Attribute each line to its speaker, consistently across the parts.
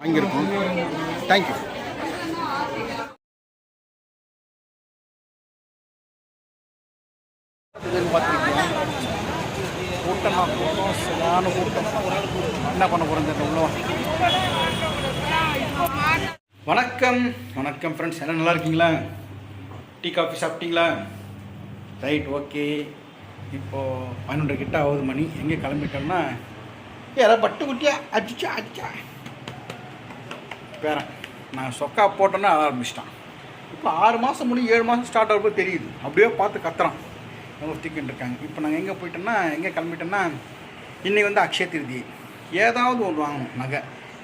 Speaker 1: வாங்கியிருக்கோம். தேங்க்யூ இதுன்னு பார்த்துருக்கீங்க சரியான கூட்டம். என்ன பண்ண போகிறோம் தெரியல வணக்கம். வணக்கம் ஃப்ரெண்ட்ஸ் எல்லாம் நல்லா இருக்கீங்களா? டீ காஃபி சாப்பிட்டீங்களா? ரைட் ஓகே இப்போது பன்னெண்டு கிட்ட ஆகுது மணி. எங்கே கிளம்பிட்டோம்னா யாராவது பட்டு குட்டியா அடிச்சா அடிச்சா. பேரன். நான் சொக்கா போட்டோன்னே அழ ஆரம்பிச்சிட்டான். இப்போ ஆறு மாதம் முடியும் ஏழு மாதம் ஸ்டார்ட் ஆகிறப்போ தெரியுது. அப்படியே பார்த்து கத்துறான். அவங்க தூக்கிட்டு இருக்காங்க. இப்போ நாங்கள் எங்கே போயிட்டோம்னா எங்கே கிளம்பிட்டோம்னா இன்றைக்கி வந்து அக்ஷய திருதி ஏதாவது ஒன்று வாங்கணும். நகை.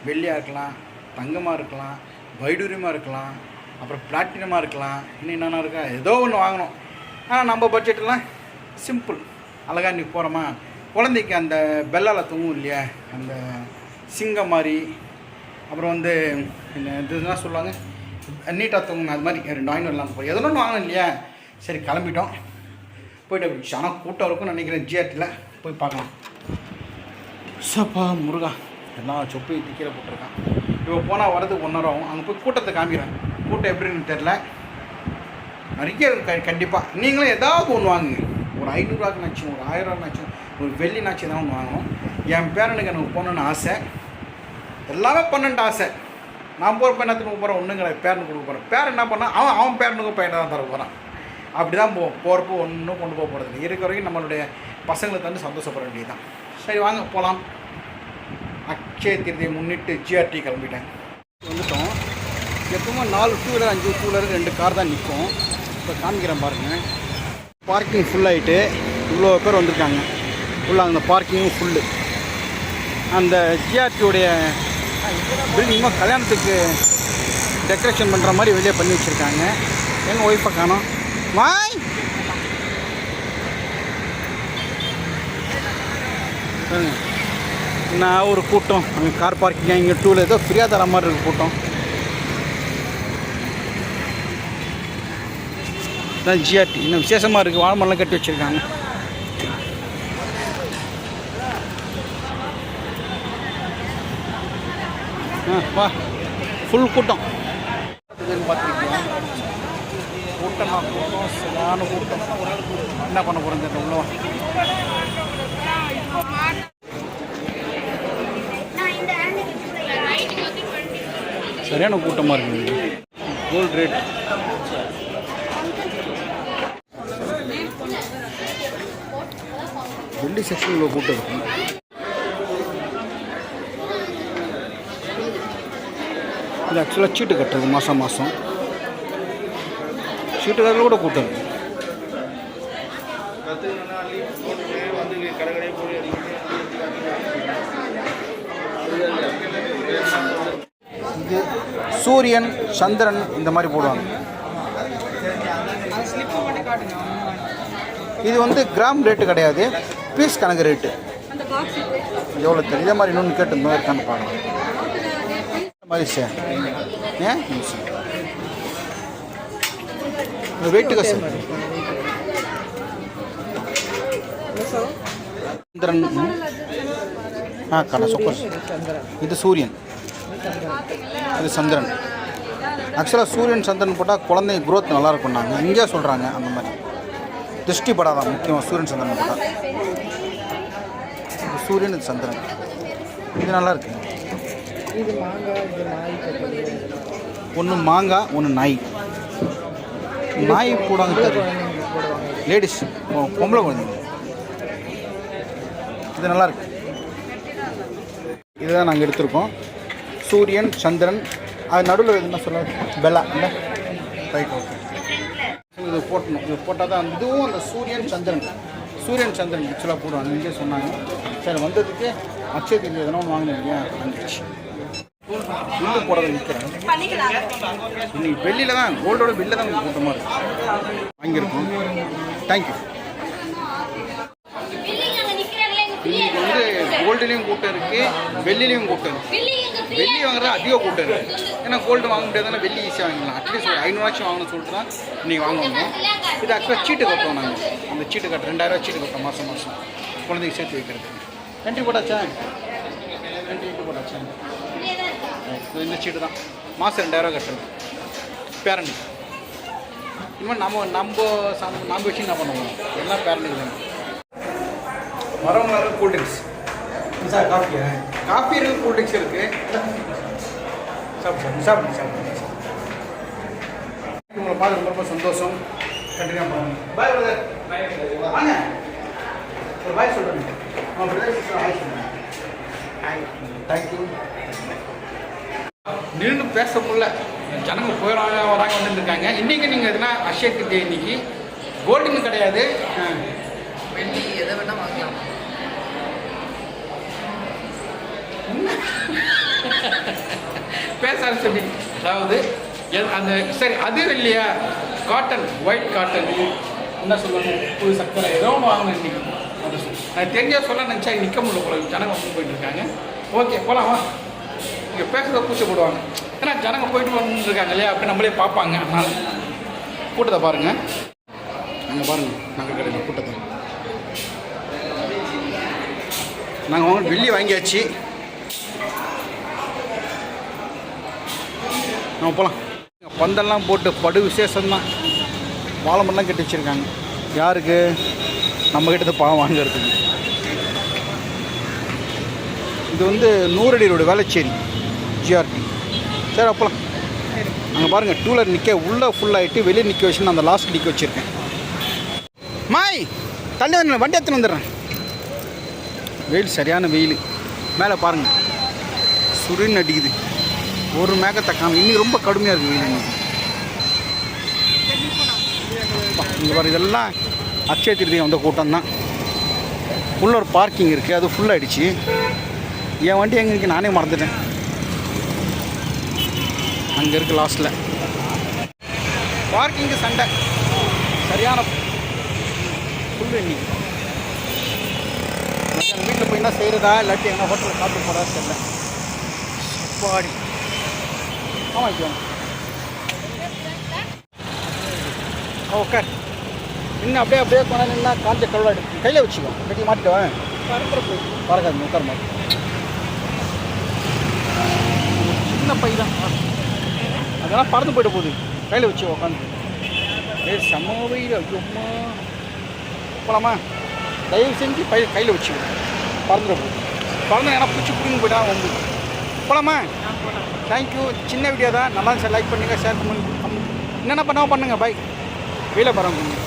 Speaker 1: வெள்ளியாக இருக்கலாம் தங்கமாக இருக்கலாம் வைடூரியமாக இருக்கலாம் அப்புறம் பிளாட்டினமாக இருக்கலாம். இன்னும் என்னென்ன இருக்கா? ஏதோ ஒன்று வாங்கணும். ஆனால் நம்ம பட்ஜெட்டெல்லாம் சிம்பிள் அழகாக நீ போகிறோமா குழந்தைக்கு அந்த பெல்லால தூங்கும் இல்லையா? அந்த சிங்கம் மாதிரி அப்புறம் வந்து என்ன இதுலாம் சொல்லுவாங்க? நீட்டாக தூங்கணும் அது மாதிரி ரெண்டு ஆயின் வரலாம் போய் எதோ ஒன்று வாங்கணும் இல்லையா? சரி கிளம்பிட்டோம். போயிட்டு ஆனால் கூட்டம் இருக்கும்னு நினைக்கிறேன் ஜிஆர்டியில் போய் பார்க்கலாம். சப்பா முருகா. எல்லாம் சொப்பி கீழே போட்டிருக்கான். இப்போ போனால் வரதுக்கு ஒன்றரை ஆகும். அங்கே போய் கூட்டத்தை காமிக்கிறேன். கூட்டம் எப்படின்னு தெரில நிறைய இருக்கு க- கண்டிப்பாக நீங்களும் ஏதாவது ஒன்று வாங்குங்க. ஒரு ஐநூறுரூவாக்கு நச்சும் ஒரு ஆயிரம் நச்சும் ஒரு வெள்ளி நாச்சு தான் ஒன்று வாங்கணும். என் பேரனுக்கு எனக்கு போகணுன்னு ஆசை. எல்லாமே பன்னெண்டு ஆசை. நான் போகிற பையனத்துக்கு போகிறேன் ஒன்றுங்க கிடையாது பேரனுக்கு கொடுக்க போகிறேன் பேர் என்ன பண்ணால் அவன் அவன் பேரனுக்கும் பையனை தான் தர போகிறான் அப்படி தான் போவோம் போகிறப்போ ஒன்றும் கொண்டு போக போகிறது இருக்கிற வரைக்கும் நம்மளுடைய பசங்களுக்கு வந்து சந்தோஷப்பட வேண்டியது தான் சரி வாங்க போகலாம் அக்ஷய திருதியை முன்னிட்டு ஜிஆர்டி கிளம்பிட்டேன். வந்துட்டோம். எப்பவுமே நாலு டூ வீலர் அஞ்சு டூ வீலர் ரெண்டு கார் தான் நிற்கும் இப்போ காமிக்கிறேன் பாருங்கள் பார்க்கிங் ஃபுல்லாகிட்டு இவ்வளோ பேர் வந்திருக்காங்க. ஃபுல்லாக அந்த பார்க்கிங்கும் ஃபுல்லு அந்த ஜிஆர்டியோடைய பில்டிங்மா கல்யாணத்துக்கு டெக்கரேஷன் பண்ணுற மாதிரி வெளியே பண்ணி வச்சுருக்காங்க. எங்கள் ஒய்ஃபை காணும். வாய்! நான் ஒரு கூட்டம்? அங்கே கார் பார்க்கிங் இங்கே டூவில் ஏதோ ஃப்ரீயாக தர மாதிரி இருக்கு கூட்டம். தான் ஜிஆர்டி இன்னும் விசேஷமாக இருக்குது வாழைமரம்லாம் கட்டி வச்சுருக்காங்க. வா ஃபுல் கூட்டம். இதுன்னு கூட்டமாக கூட்டம் சரியான கூட்டம் என்ன பண்ண போகிறோம் தெரியல உள்ள சரியான கூட்டமாக இருக்குது கோல்ட் ரேட் வெள்ளி செக்ஷனில் கூட்டம் இருக்கும் இது ஆக்சுவலாக சீட்டு கட்டுறது மாதம் மாதம் சீட்டு கட்டுறது கூட கூட்டம் இது சூரியன் சந்திரன் இந்த மாதிரி போடுவாங்க. இது வந்து கிராம் ரேட்டு கிடையாது. பீஸ் கணக்கு ரேட்டு எவ்வளோ தெரியும் இதே மாதிரி இன்னொன்று கேட்டு இந்த மாதிரி இருக்கான்னு பார்க்கலாம். சார் ஏன் இந்த வெயிட்டுக்கா சார் சந்திரன். ஆ கடை சூப்பர் இது சூரியன் இது சந்திரன் ஆக்சுவலாக சூரியன் சந்திரன் போட்டால் குழந்தை growth நல்லா இருக்கும்னாங்க இங்கே சொல்கிறாங்க அந்த மாதிரி. திருஷ்டி படாதான் முக்கியமாக சூரியன் சந்திரன் போட்டால் சூரியன் இது சந்திரன் இது நல்லா இருக்கு ஒன்று மாங்காய் ஒன்று நாய். நாய் போடாங்க லேடிஸ் பொம்பளை குழந்தைங்க. இது நல்லா இருக்கு. இதுதான் நாங்கள் எடுத்திருக்கோம். சூரியன் சந்திரன் அது நடுவில் என்ன சொல்ல? பெல்லா இல்லை ரைட் ஓகே இது போட்டணும். இது போட்டால் தான் இதுவும் அந்த சூரியன் சந்திரன். சூரியன் சந்திரன் ஆக்சுவலாக போடுவாங்க. இங்கே சொன்னாங்க. சரி வந்ததுக்கு தீர்வு எதனா ஒன்று வாங்கினேன் பில்லு போடுறது நிற்கிறேன் இன்னைக்கு வெளியில் தான் கோல்டோட பில்லில் தான் கூட்டமாக இருக்கு. வாங்கியிருக்கோம். தேங்க்யூ இன்னைக்கு வந்து கோல்டுலேயும் கூட்டம் இருக்குது வெள்ளிலையும் கூட்டம் இருக்குது வெள்ளி வாங்குறது அதிக கூட்டம் இருக்குது ஏன்னா கோல்டு வாங்க முடியாதுன்னா வெள்ளி ஈஸியாக வாங்கிக்கலாம் அட்லீஸ்ட் ஒரு ஐநூறுவாச்சும் வாங்கணும்னு சொல்லிட்டு தான் இன்றைக்கி வாங்குவாங்க இது ஆக்சுவலாக சீட்டு கட்டுவோம் நாங்கள் அந்த சீட்டு கட்ட ரெண்டாயிரரூவா சீட்டு கட்டுறோம் மாதம் மாதம் குழந்தைக்கு சேர்த்து வைக்கிறது நன்றி போட்டாச்சா? நன்றி போட்டாச்சா? இது இந்த சீட்டு தான். மாதம் ரெண்டாயிரம் கட்டுறது பேரண்ட் இனிமேல் நம்ம நம்ம நம்ம வச்சு என்ன பண்ணுவோம். எல்லாம் பேரண்ட்டுக்கு வேணும் வரவங்க cool drinks sir coffee coffee இருக்குது கூல் ட்ரிங்க்ஸ் இருக்குது சாப்பிடு சார் சாப்பிடுங்க சாப்பிடுங்க உங்களை பார்த்து ரொம்ப ரொம்ப சந்தோஷம். கண்டினியூ பண்ணுங்க பாய் பிரதர் வாங்க. ஒரு பாய் சொல்கிறேன் ஆ பிரதர் ஹாய் சொல்லுங்கள் தேங்க்யூ நின்று பேச முடியல. ஜனங்க போயிடறாங்க வராங்க வந்துருக்காங்க இன்றைக்கி நீங்கள் எதுனா அஷேக் டே இன்னைக்கு கோல்டுன்னு கிடையாது.
Speaker 2: வெள்ளி எதை வேணா வாங்கலாம்.
Speaker 1: பேச ஆரம்பிச்சு அதாவது அந்த சரி அது இல்லையா? காட்டன் ஒயிட் காட்டன் என்ன சொல்லுவாங்க புது சக்கரை ஏதோ ஒன்று வாங்கணும் இன்னைக்கு. அது சொல்லு. நான் தெரிஞ்சா சொல்ல நினச்சா நிற்க முடியல போல ஜனங்க வந்து போயிட்டு இருக்காங்க. ஓகே போகலாமா இங்கே பேசுகிறத கூச்சப்படுவாங்க. ஏன்னா ஜனங்க போயிட்டு வந்துருக்காங்க இருக்காங்க இல்லையா? அப்படி நம்மளே பார்ப்பாங்க. அதனால் கூட்டத்தை பாருங்க. நாங்கள் பாருங்கள் நாங்கள் கிடையாது கூட்டத்தை. நாங்கள் வாங்க வெள்ளி வாங்கியாச்சு. நம்ம போகலாம் பந்தெல்லாம் போட்டு படு விசேஷம்தான். வாழைமரம்லாம் கட்டி வச்சுருக்காங்க. யாருக்கு? நம்ம கிட்ட பாவம் வாங்குறதுக்கு. இது வந்து நூறடி ரோடு வேளச்சேரி. ஜிஆர்பி. சரி அப்போலாம். அங்கே பாருங்கள் டூலர் நிற்க உள்ளே ஃபுல்லாகிட்டு வெளியே நிற்க வச்சு நான் அந்த லாஸ்ட் நிற்க வச்சுருக்கேன். மாய் தள்ளி வந்து வண்டி எடுத்துன்னு வந்துடுறேன். வெயில் சரியான வெயில். மேலே பாருங்கள் சுருன்னு அடிக்குது. ஒரு மேகத்தை காணும் இன்னும் ரொம்ப கடுமையாக இருக்குது வெயில் இன்னைக்கு இங்கே பாரு இதெல்லாம் அக்ஷய திருதி வந்த கூட்டம் தான். உள்ள ஒரு பார்க்கிங் இருக்குது அது ஃபுல்லாகிடுச்சு என் வண்டி எங்கே இருக்கு நானே மறந்துட்டேன். அங்கே இருக்குது லாஸ்ட்டில் பார்க்கிங்கு சண்டை. சரியான ஃபுல் இன்னைக்கு வீட்டில் போய் என்ன செய்கிறதா இல்லாட்டி எங்கன்னா ஹோட்டலில் சாப்பிட்டு போகிறதா தெரியல. பாடி ஆமாம் இப்போ ஓகே இன்னும் அப்படியே அப்படியே கொண்டா நின்னா காஞ்ச கழுவாடு கையில் வச்சுக்கோ. கட்டி மாட்டிடுவேன் பறக்காது உட்கார மாதிரி சின்ன பை தான். அதெல்லாம் பறந்து போயிட்டு போகுது. கையில் வச்சு உட்காந்து ஏ செம்ம வெயில். ஐயோம்மா தயவு செஞ்சு பை கையில் வச்சு பறந்துட போகுது. பறந்து ஏன்னா பிடிச்சி பிடிங்க போயிட்டா வந்து. போகலாமா தேங்க்யூ சின்ன வீடியோ தான். நல்லா சார் லைக் பண்ணுங்கள் ஷேர் பண்ணுங்க. என்னென்ன பண்ணாமல் பண்ணுங்கள் பை வெயில பரவாயில்ல